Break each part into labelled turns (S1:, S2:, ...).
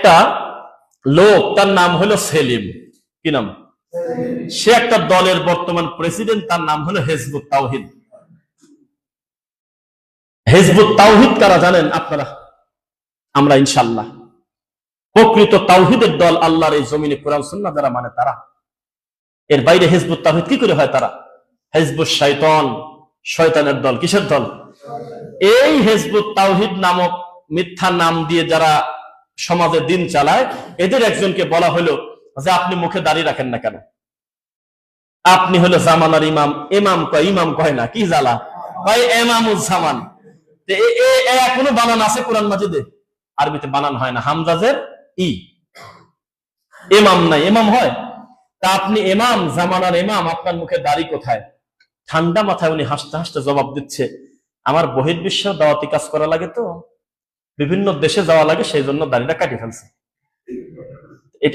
S1: একটা লোক, তার নাম হলো সেলিম। কি নাম? সে একটা দলের বর্তমান প্রেসিডেন্ট, তার নাম হলো হেজবুত তাওহিদ। হেজবুত তাওহিদ কারা জানেন আপনারা? আমরা ইনশাল্লাহ প্রকৃত তাওহিদের দল আল্লাহর এই জমিনে কোরআন, সুন্নাহ যারা মানে তারা। এর বাইরে হেজবুত তাওহিদ কি করে হয় তারা? হেজবুত শয়তান, শয়তানের দল, কিসের দল? এই হেজবুত তাওহিদ নামক মিথ্যা নাম দিয়ে যারা সমাজে দিন চালায়। এদের একজনকে বলা হলো যে, আপনি মুখে দাঁড়িয়ে রাখেন না কেন? আপনি হলো জামানার ইমাম। ইমাম কয় ইমাম কয় না, কি জ্বালা? কয় এমামুজ্জামান এখনও বানান আছে কোরআন মাজিদে? আরবিতে বানান হয় না। হামজাজের ই। এমাম নাই এমাম হয়। তা আপনি ইমাম, জামানার এমাম আপনার মুখে দাড়ি কোথায়? ঠান্ডা মাথায় উনি হাসতে হাসতে জবাব দিচ্ছে, আমার বহির্বিশ্ব দাওয়াতি কাজ করা লাগে তো। বিভিন্ন দেশে যাওয়া লাগে, সেই জন্য দাড়িটা কাটিয়ে ফেলছে।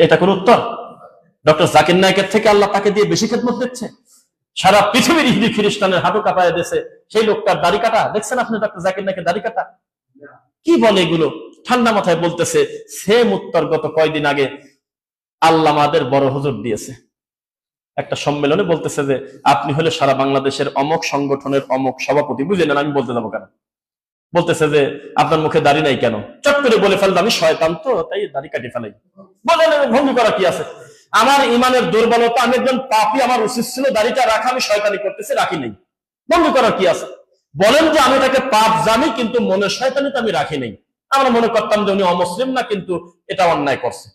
S1: এটা কোন উত্তর? ডক্টর জাকির নায়কের থেকে আল্লাহ তাকে দিয়ে বেশি খেদমত দিচ্ছে? সারা পৃথিবীর ইহুদি খ্রিস্টানের হাঁটু কাটায় দিয়েছে। সেই লোকটার দাড়ি কাটা, দেখছেন আপনি ডক্টর জাকির নায়কের দাড়ি কাটা? কি বলে এগুলো? ঠান্ডা মাথায় বলতেছে সেম উত্তর গত কয়দিন আগে আল্লাহ আমাদের বড় হুজুর দিয়েছে। একটা সম্মেলনে বলতেছে যে, আপনি হলে সারা বাংলাদেশের অমক সংগঠনের অমক সভাপতি, বুঝলেন আমি বলতে যাব কেন? বলতেছে যে, আপনার মুখে দাড়ি নাই কেন? চট করে বলে ফেললাম আমি শয়তান তো, তাই দাড়ি কাটি ফেলাই। বলেন ভঙ্গি করা কি আছে? আমার ইমানের দুর্বলতা, আমি একজন পাপি, আমার উচিত ছিল দাড়িটা রাখা, আমি শয়তানি করতেছি, রাখি নেই। ভঙ্গি করার কি আছে? বলেন যে, আমি তাকে পাপ জানি, কিন্তু মনে শয়তানি তো আমি রাখি নেই। আমরা মনে করতাম যে, উনি অমুসলিম না, কিন্তু এটা অন্যায় করছে।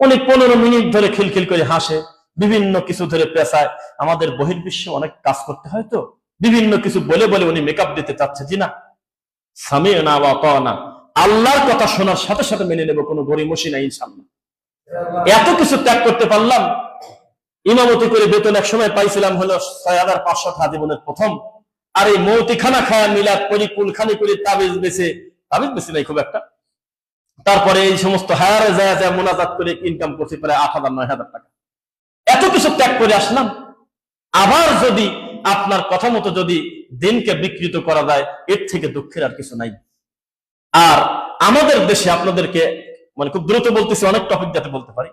S1: উনি পনেরো মিনিট ধরে খিলখিল করে হাসে, বিভিন্ন কিছু ধরে পেশায় আমাদের বহির্বিশ্বে অনেক কাজ করতে হয় তো। বিভিন্ন কিছু বলে বলে উনি মেকআপ দিতে চাচ্ছে, জি না? আল্লাহর কথা শোনার সাথে সাথে মেনে নেব, কোনো গরিমসি নাই ইনশাল্লাহ এত কিছু ত্যাগ করতে পারলাম, ইমামতি করে বেতন এক সময় পাইছিলাম হলো ছয় হাজার পাঁচশো টাকা জীবনের প্রথম, আর এই মৌতিখানা খায়া মিলাদ করি, কুলখানি করে, তাবিজ বেছে, তাবিজ বেশি নাই খুব একটা। তারপরে এই সমস্ত হায়ারে যায় যায় মোনাজাত করে ইনকাম করছি প্রায় আট হাজার, নয় হাজার টাকা। এত কিছু ত্যাগ করে আসলাম। আবার যদি আপনার কথা মতো যদি দিনকে বিকৃত করা যায়, এর থেকে দুঃখের আর কিছু নাই। আর আমাদের দেশে আপনাদেরকে মানে খুব দ্রুত বলতেছি, অনেক টপিক যাতে বলতে পারি।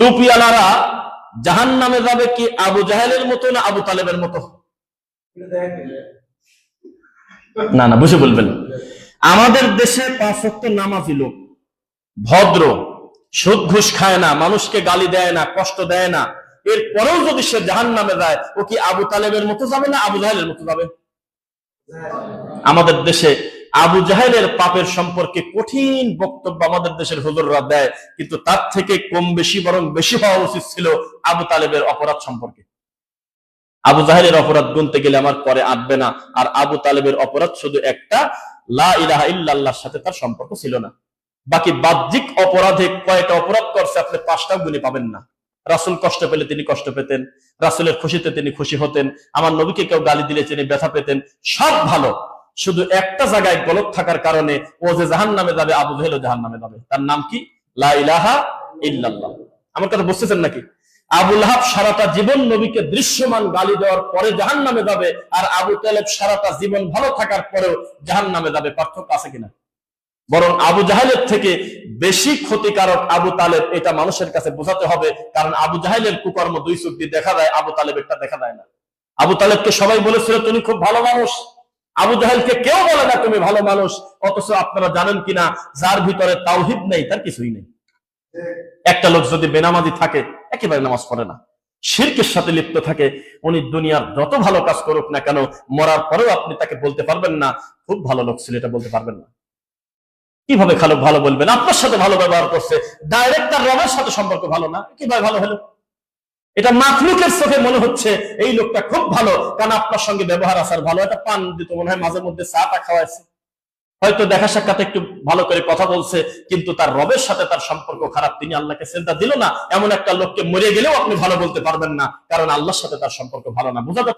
S1: টুপিওয়ালারা জাহান নামে যাবে কি আবু জাহেলের মতো না আবু তালেবের মতো? না না বুঝে বলবেন। আমাদের দেশে পাঁচ ওয়াক্ত নামাজি লোক। ভদ্র, সুদ ঘুষ খায় না, মানুষকে গালি দেয় না, কষ্ট দেয় না। এরপরেও যদি সে জাহান নামে যায়, ও কি আবু তালেবের মতো যাবে না আবু জাহেলের মতো যাবে? আমাদের দেশে আবু জাহেলের পাপের সম্পর্কে কঠিন বক্তব্য আমাদের দেশের হুজুররা দেয়, কিন্তু তার থেকে কম বেশি বরং বেশি হওয়া উচিত ছিল আবু তালেবের অপরাধ সম্পর্কে। আবু জাহেলের অপরাধ গুনতে গেলে আমার পরে আঁটবে না, আর আবু তালেবের অপরাধ শুধু একটা, লা ইলাহা ইল্লাল্লাহর সাথে তার সম্পর্ক ছিল না। বাকি বাহ্যিক অপরাধে কয়টা অপরাধ করছে, আপনি পাঁচটাও গুণে পাবেন না। রাসুল কষ্ট পেলে তিনি কষ্ট পেতেন, রাসুলের খুশিতে তিনি খুশি হতেন, আমার নবীকে কেউ গালি দিলে তিনি ব্যথা পেতেন, সব ভালো। শুধু একটা জায়গায় গলত থাকার কারণে ও যে জাহান নামে যাবে, আবু জাহেলও জাহান নামে যাবে। তার নাম কি? লা ইলাহা ইল্লাল্লাহ। আমার কথা বুঝতেছেন নাকি? আবু লাহাব সারাটা জীবন নবীকে দৃশ্যমান গালি দেওয়ার পরে জাহান নামে যাবে, আর আবু তালেব সারাটা জীবন ভালো থাকার পরেও জাহান নামে যাবে। পার্থক্য আছে কিনা? বরং আবু জাহেলের থেকে বেশি ক্ষতিকারক আবু তালেব এটা মানুষের কাছে বোঝাতে হবে, কারণ আবু জাহেলের কুকর্ম দুই চোখ দিয়ে দেখা যায় আবু তালেবেরটা দেখা যায় না। আবু তালেবকে সবাই বলেছিল, তুমি খুব ভালো মানুষ। আবু জাহেলকে কেউ বলে না, তুমি ভালো মানুষ। অথচ আপনারা জানেন কিনা, যার ভিতরে তাওহিদ নেই, তার কিছুই নেই। একটা লোক যদি বেনামাজি থাকে, একেবারে নামাজ পড়ে না। শিরকের সাথে লিপ্ত থাকে, উনি দুনিয়ার যত ভালো কাজ করুক না কেন, মরার পরেও আপনি তাকে বলতে পারবেন না, খুব ভালো লোক ছিল এটা বলতে পারবেন না। কীভাবে খালো ভালো বলবেন? আপনার সাথে ভালো ব্যবহার করছে। ডাইরেক্ট তার রবের সাথে সম্পর্ক ভালো না? কীভাবে ভালো হলো? এটা মাখলুকের চোখে মনে হচ্ছে এই লোকটা খুব ভালো, কারণ আপনার সঙ্গে ব্যবহার আসার ভালো। একটা পান দিত, মনে হয় মাঝে মধ্যে চাটা খাওয়াইছে। হয়তো দেখা সাক্ষাতে একটু ভালো করে কথা বলছে, কিন্তু তার রবের সাথে তার সম্পর্ক খারাপ। তিনি আল্লাহকে চিন্তা দিল না। এমন একটা লোককে মরে গেলেও আপনি ভালো বলতে পারবেন না, কারণ আল্লাহর সাথে তার সম্পর্ক ভালো না। বোঝা